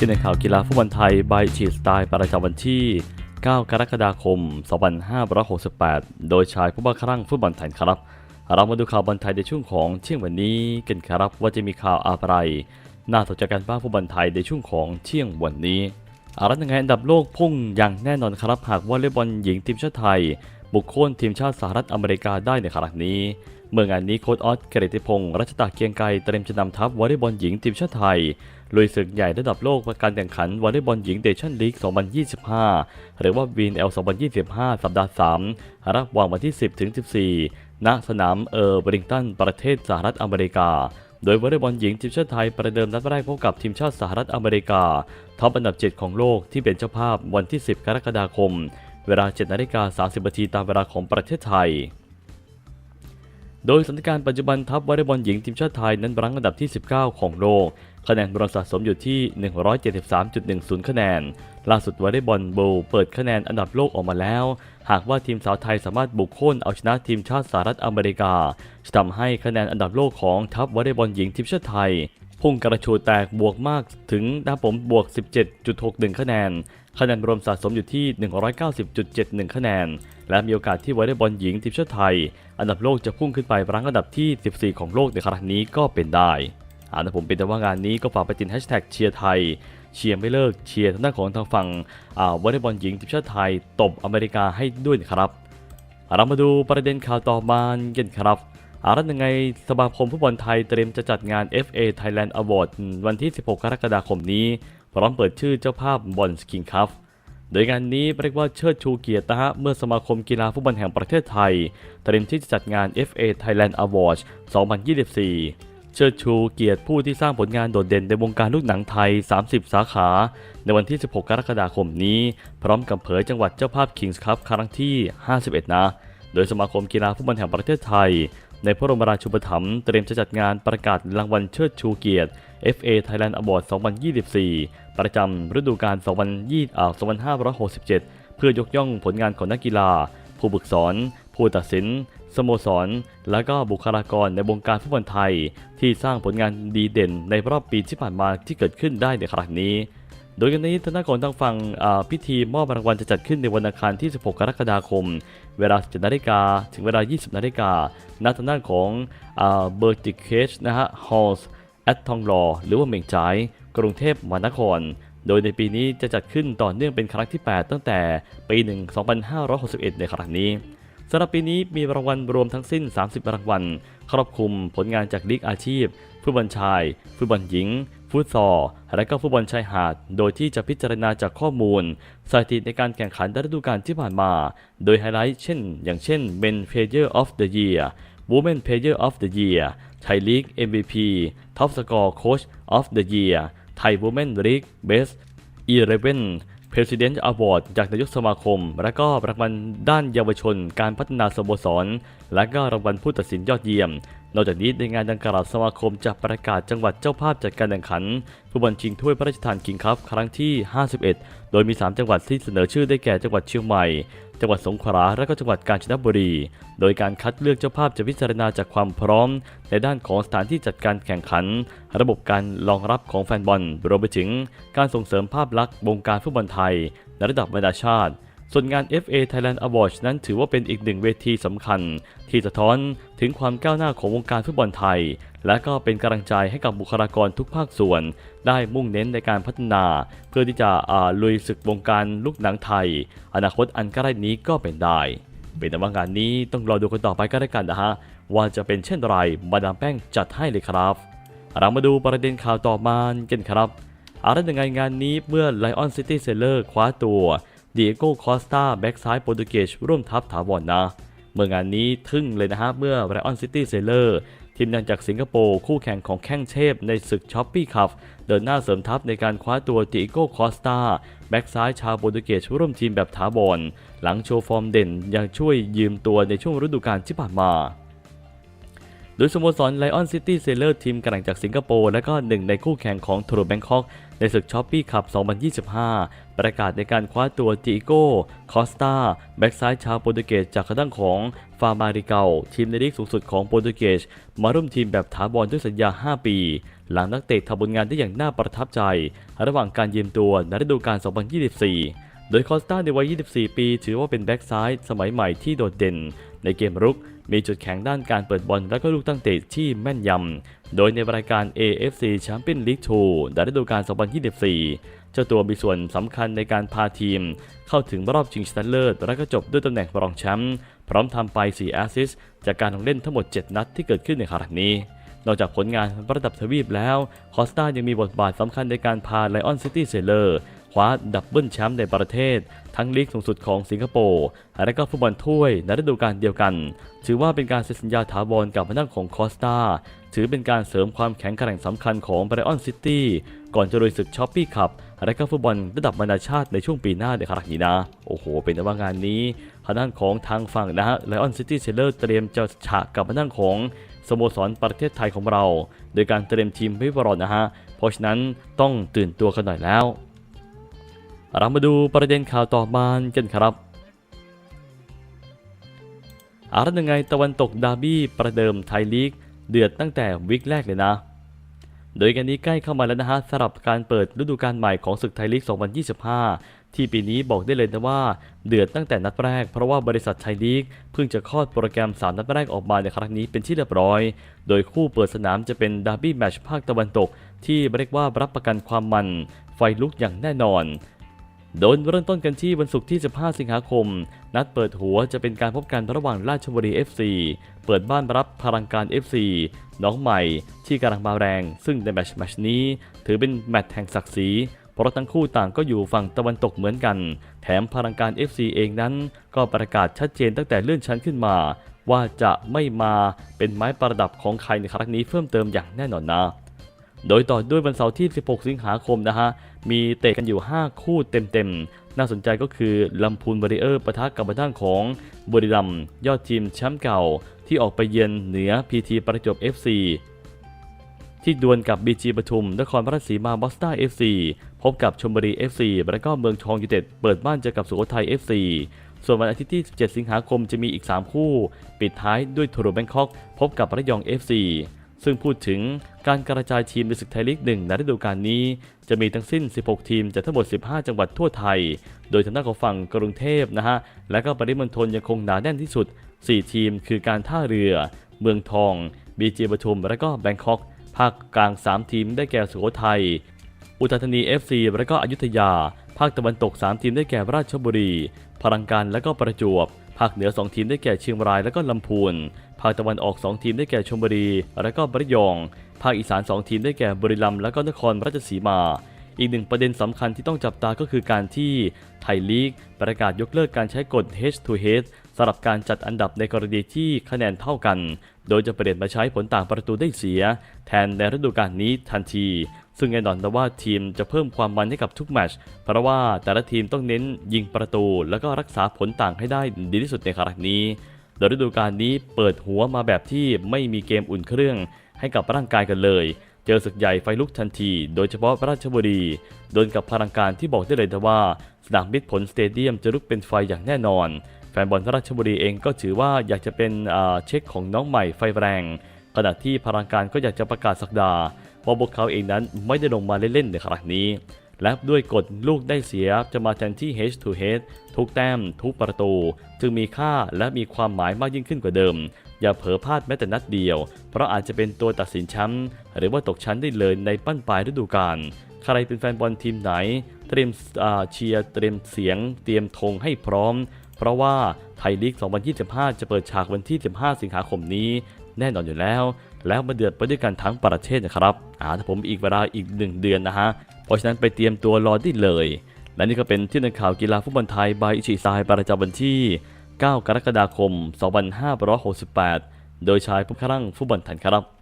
ที่ในข่าวกีฬาฟุตบอลไทยบายชีสไตล์ประจำวันที่ 9 กรกฎาคม 2568 โดยชายผู้บ้าคลั่งฟุตบอลไทยครับ เรามาดูข่าวบอลไทยในช่วงของเที่ยงวันนี้กันครับว่าจะมีข่าวอะไร น่าสนใจกันบ้างฟุตบอลไทยในช่วงของเที่ยงวันนี้อารัตยังไงอันดับโลกพุ่งอย่างแน่นอนครับหากวอลเลย์บอลหญิงทีมชาติไทย บุกโค่นทีมชาติสหรัฐอเมริกาได้ในครั้งนี้ เมื่องานนี้โค้ชออสเกรติพงศ์รัชตาเกียงไกรเตรียมจะนำทัพวอลเลย์บอลหญิงทีมชาติไทย ลุยศึกใหญ่ระดับโลกประการแข่งขันวอลเลย์บอลหญิงเดชั่นลีก 2025 หรือว่า VNL 2025 สัปดาห์ 3ระหว่างวันที่ 10 ถึง 14 ณ สนามเออร์บริงตัน ประเทศสหรัฐอเมริกา โดยวอลเลย์บอลหญิงทีมชาติไทยประเดิมนัดแรกพบกับทีมชาติสหรัฐอเมริกาท็อปอันดับ 7 ของโลกที่เป็นเจ้าภาพวันที่ 10 กรกฎาคม เวลา 7 นาฬิกา 30 นาทีตามเวลาของประเทศไทย โดยสถานการณ์ปัจจุบันทัพวอลเลย์บอลหญิงทีมชาติไทยนั้นรั้งอันดับที่ 19 ของโลก คะแนนรวมสะสมอยู่ที่ 173.10 คะแนน ล่าสุดวอลเลย์บอลโบเปิดคะแนนอันดับโลกออกมาแล้ว หากว่าทีมสาวไทยสามารถบุกโค่นเอาชนะทีมชาติสหรัฐอเมริกาจะทำให้คะแนนอันดับโลกของทัพวอลเลย์บอลหญิงทีมชาติไทย พุ่งกระชูดแตกบวกมากถึงนะครับผมบวก 17.61 คะแนน คะแนนรวมสะสมอยู่ที่ 190.71 คะแนน และมีโอกาสที่วอลเลย์บอลหญิงทีมชาติไทย อันดับโลกจะพุ่งขึ้นไปรั้งอันดับที่ 14 ของโลกในครั้งนี้ก็เป็นได้อานะผมเป็นแต่ว่างานนี้ก็ฝากไปติดแฮชแท็กเชียร์ไทย เชียร์ไม่เลิกเชียร์ทางด้านของทางฝั่งอาวอลเลย์บอลหญิงทีมชาติไทยตบอเมริกาให้ด้วยนะครับ เรามาดูประเด็นข่าวต่อมากันครับ อารัตยังไงสมาคมฟุตบอลไทยเตรียมจะจัดงาน FA Thailand Award วันที่ 16 กรกฎาคมนี้ พร้อมเปิดชื่อเจ้าภาพบอลสกิงคัพโดยงานนี้เรียกว่าเชิดชูเกียรตินะฮะเมื่อสมาคมกีฬาฟุตบอลแห่งประเทศไทย เตรียมที่จะจัดงาน FA Thailand Awards 2024 เชิดชูเกียรติผู้ที่สร้างผลงานโดดเด่นในวงการลูกหนังไทย 30 สาขา ในวันที่ 16 กรกฎาคมนี้ พร้อมกับเผยจังหวัดเจ้าภาพ Kings Cup ครั้งที่ 51 นะ โดยสมาคมกีฬาฟุตบอลแห่งประเทศไทย ในพระบรมราชูปถัมภ์เตรียมจะจัดงานประกาศรางวัลเชิดชูเกียรติ FA Thailand Award 2024 ประจำฤดูกาล2567 เพื่อยกย่องผลงานของนักกีฬา ผู้ฝึกสอน ผู้ตัดสิน สโมสร และก็บุคลากรในวงการฟุตบอลไทย ที่สร้างผลงานดีเด่นในรอบปีที่ผ่านมาที่เกิดขึ้นได้ในครั้งนี้ โดยกันนี้ทางด้านของทางฝั่งพิธีมอบรางวัลจะจัดขึ้นในวันอังคารที่ 16 กรกฎาคม เวลา 17นาฬิกาถึงเวลา 20นาฬิกาณทางด้านของเบอร์ติเคชนะฮะฮอลส์แอดทองหล่อหรือว่าเม่งจ่ายกรุงเทพมหานคร โดยในปีนี้จะจัดขึ้นต่อเนื่องเป็นครั้งที่ 8 ตั้งแต่ปีหนึ่ง2561 ในครั้งนี้สำหรับปีนี้มีรางวัลรวมทั้งสิ้น 30 รางวัล ครอบคลุมผลงานจากลีกอาชีพฟุตบอลชายฟุตบอลหญิง ฟุตซอลและก็ฟุตบอลชายหาด โดยที่จะพิจารณาจากข้อมูล สถิติในการแข่งขันฤดูกาลที่ผ่านมา โดยไฮไลท์เช่น อย่างเช่น Men Player of the Year Women Player of the Year ไทยลีก MVP Top Score Coach of the Year ไทย Women League Best 11 President Award จากนายกสมาคม และก็รางวัลด้านเยาวชน การพัฒนาสโมสร และก็รางวัลผู้ตัดสินยอดเยี่ยม นอกจากนี้ในงานดังกล่าวสมาคมจะประกาศจังหวัดเจ้าภาพจัดการแข่งขันฟุตบอลชิงถ้วยพระราชทานคิงคัพครั้งที่ 51 โดยมี 3 จังหวัดที่เสนอชื่อได้แก่จังหวัดเชียงใหม่ จังหวัดสงขลาและก็จังหวัดกาญจนบุรี โดยการคัดเลือกเจ้าภาพจะพิจารณาจากความพร้อม ในด้านของสถานที่จัดการแข่งขัน ระบบการรองรับของแฟนบอลรวมไปถึง การส่งเสริมภาพลักษณ์วงการฟุตบอลไทยในระดับนานาชาติ ส่วนงาน FA Thailand Awards นั้นถือว่าเป็นอีกหนึ่งเวทีสำคัญ ที่สะท้อนถึงความก้าวหน้าของวงการฟุตบอลไทย และก็เป็นกำลังใจให้กับบุคลากรทุกภาคส่วน ได้มุ่งเน้นในการพัฒนา เพื่อที่จะลุยศึกวงการลูกหนังไทย อนาคตอันใกล้นี้ก็เป็นได้ เป็นแต่ว่างานนี้ต้องรอดูกันต่อไปก็ได้กันนะฮะว่าจะเป็นเช่นไรมาดามแป้งจัดให้เลยครับเรามาดูประเด็นข่าวต่อมากันครับอารัยังไงงานนี้เมื่อ Lion City Seller คว้าตัว เดียโก้คอสตาแบ็กซ้ายโปรตุเกสร่วมทัพถาวรนนะ เมื่องานนี้ทึ่งเลยนะฮะเมื่อ Lion City Seller ทีมดังจากสิงคโปร์คู่แข่งของแข้งเทพในศึกช้อปปี้คัพเดินหน้าเสริมทัพในการคว้าตัวติโก้คอสตาแบ็กซ้ายชาวโปรตุเกสร่วมทีมแบบถาวรหลังโชว์ฟอร์มเด่นยังช่วยยืมตัวในช่วงฤดูกาลที่ผ่านมา โดยสโมสรไลออนซิตี้เซเลอร์ทีมกำลังจากสิงคโปร์และก็หนึ่งในคู่แข่งของทร์แบงคอกในศึกช้อปปี้คัพ 2025 ประกาศในการคว้าตัวจิโก้ คอสตาแบ็กซ้ายชาวโปรตุเกสจากข้างของฟามาริเกาทีมในลีกสูงสุดของโปรตุเกส มาร่วมทีมแบบถาวรด้วยสัญญา 5 ปี หลังนักเตะทำผลงานได้อย่างน่าประทับใจ ระหว่างการยืมตัวในฤดูกาล 2024 โดยคอสตาในวัย 24 ปี ถือว่าเป็นแบ็กซ้ายสมัยใหม่ที่โดดเด่น ในเกมรุก มีจุดแข็งด้านการเปิดบอลและก็ลูกตั้งเตะที่แม่นยำ โดยในรายการ AFC Champions League 2ในฤดูกาล 2024 เจ้าตัวมีส่วนสำคัญในการพาทีม เข้าถึงรอบชิงชนะเลิศและก็จบด้วยตำแหน่งรองแชมป์พร้อมทำไป 4 แอสซิสจากการลงเล่นทั้งหมด 7 นัดที่เกิดขึ้นในครั้งนี้นอกจากผลงานระดับทวีปแล้ว คอสตายังมีบทบาทสำคัญในการพาไลออนซิตี้เซเลอร์ ว้าดับเบิลแชมป์ในประเทศ ทั้งลีกสูงสุดของสิงคโปร์และก็ฟุตบอลถ้วยในฤดูกาลเดียวกัน ถือว่าเป็นการเซ็นสัญญาถาวรกับพนักของคอสตาถือเป็นการเสริมความแข็งแกร่งสำคัญของไบรอนซิตี้ก่อนจะลุยศึกช้อปปี้คัพและก็ฟุตบอลระดับนานาชาติในช่วงปีหน้าในครั้งนี้นะ โอ้โห เป็นแต่ว่างานนี้ทางด้านของทางฝั่งนะฮะไลออนซิตี้เซเลอร์เตรียมจะฉากกับทางด้านของสโมสรประเทศไทยของเรา โดยการเตรียมทีมไว้รอนะฮะ เพราะฉะนั้นต้องตื่นตัวกันหน่อยแล้ว เรามาดูประเด็นข่าวต่อมากันครับอาร์ตยังไงตะวันตกดาร์บี้ประเดิมไทยลีก เดือดตั้งแต่วิกแรกเลยนะ โดยกันนี้ใกล้เข้ามาแล้วนะฮะสำหรับการเปิดฤดูกาลใหม่ของศึกไทยลีก 2025 ที่ปีนี้บอกได้เลยนะว่า เดือดตั้งแต่นัดแรกเพราะว่าบริษัทไทยลีก เพิ่งจะคลอดโปรแกรม 3 นัดแรกออกมาในครั้งนี้เป็นที่เรียบร้อย โดยคู่เปิดสนามจะเป็นดาร์บี้แมตช์ภาคตะวันตก ที่เรียกว่ารับประกันความมัน ไฟลุกอย่างแน่นอน โดยเริ่มต้นกันที่วันศุกร์ที่ 15 สิงหาคม นัดเปิดหัวจะเป็นการพบกันระหว่างราชบุรี FC เปิดบ้านรับพลังการ FC น้องใหม่ที่กำลังมาแรง ซึ่งในแมตช์แมตช์นี้ ถือเป็นแมตช์แห่งศักดิ์ศรีเพราะทั้งคู่ต่างก็อยู่ฝั่งตะวันตกเหมือนกัน แถมพลังการ FC เองนั้น ก็ประกาศชัดเจนตั้งแต่เลื่อนชั้นขึ้นมา ว่าจะไม่มาเป็นไม้ประดับของใครในครั้งนี้เพิ่มเติมอย่างแน่นอนนะ โดยต่อด้วยวันเสาร์ที่ 16 สิงหาคมนะฮะ มีเตะกันอยู่ 5 คู่เต็มๆ น่าสนใจก็คือลำพูนบริเออร์ปะทะกับทางของบุรีรัมยอดทีมแชมป์เก่าที่ออกไปเยือนเหนือ PT ประจวบ FC ที่ดวลกับ BG ปทุม นครราชสีมาบอสตา FC พบกับชมบุรี FC และก็เมืองทองยูไนเต็ดเปิดบ้านเจอกับสุโขทัย FC ส่วนวันอาทิตย์ที่ 17 สิงหาคมจะมีอีก 3 คู่ ปิดท้ายด้วยทูโรแบงคอก พบกับระยอง FC ซึ่งพูดถึงการกระจายทีมในศึกไทยลีกหนึ่งในฤดูกาลนี้ จะมีทั้งสิ้น 16 ทีมจากทั้งหมด 15 จังหวัดทั่วไทย โดยทางด้านของฝั่งกรุงเทพนะฮะ และก็ปริมณฑลยังคงหนาแน่นที่สุด 4 ทีมคือการท่าเรือ เมืองทอง บีจีปทุม และก็แบงคอก ภาคกลาง 3 ทีมได้แก่สุโขทัย อุทัยธานี FC และก็อยุธยา ภาคตะวันตก 3 ทีมได้แก่ราชบุรี พลังการและก็ประจวบ ภาคเหนือ 2 ทีมได้แก่เชียงรายและก็ลำพูน ภาคตะวันออก 2 ทีมได้แก่ชลบุรี และก็ระยอง ภาคอีสาน 2 ทีมได้แก่บุรีรัมย์และก็นครราชสีมา อีกหนึ่งประเด็นสำคัญที่ต้องจับตาก็คือการที่ไทยลีกประกาศยกเลิกการใช้กฎ H2H สำหรับการจัดอันดับในกรณีที่คะแนนเท่ากัน โดยจะเปลี่ยนมาใช้ผลต่างประตูได้เสีย แทนในฤดูกาลนี้ทันที ซึ่งแน่นอนนะว่าทีมจะเพิ่มความมันให้กับทุกแมชเพราะว่าแต่ละทีมต้องเน้นยิงประตู แล้วก็รักษาผลต่างให้ได้ดีที่สุดในครั้งนี้โดยฤดูกาลนี้เปิดหัวมาแบบที่ไม่มีเกมอุ่นเครื่องให้กับร่างกายกันเลย เจอศึกใหญ่ไฟลุกทันที โดยเฉพาะราชบุรี โดนกับพลังการที่บอกได้เลยว่า สนามมิตรผลสเตเดียมจะลุกเป็นไฟอย่างแน่นอน ฟนบอลราชบุรีเองก็ถือว่าอยากจะเป็นเช็คของน้องใหม่ไฟแรง ขณะที่พลังการก็อยากจะประกาศสักดาว่าพวกเขาเองนั้นไม่ได้ลงมาเล่นๆในครั้งนี้ และด้วยกฎลูกได้เสียจะมาแทนที่ H to H ทุกแต้ม ทุกประตู จึงมีค่าและมีความหมายมากยิ่งขึ้นกว่าเดิม อย่าเผลอพลาดแม้แต่นัดเดียว เพราะอาจจะเป็นตัวตัดสินแชมป์หรือว่าตกชั้นได้เลยในปั้นปลายฤดูกาลใครเป็นแฟนบอลทีมไหน เตรียมเชียร์เตรียมเสียง เตรียมธงให้พร้อม เพราะว่าไทยลีก 2025 จะเปิดฉากวันที่ 15 สิงหาคมนี้แน่นอนอยู่แล้ว แล้วมาเดือดไปด้วยกันทั้งประเทศนะครับอ่าถ้าผมอีกเวลาอีก 1 เดือนนะฮะ เพราะฉะนั้นไปเตรียมตัวรอได้เลย และนี่ก็เป็นที่นักข่าวกีฬาฟุตบอลไทยบายอิชิซายประจำวันที่ 9 กรกฎาคม 2568 โดยชายผู้ครั่งฟุตบอลไทยครับ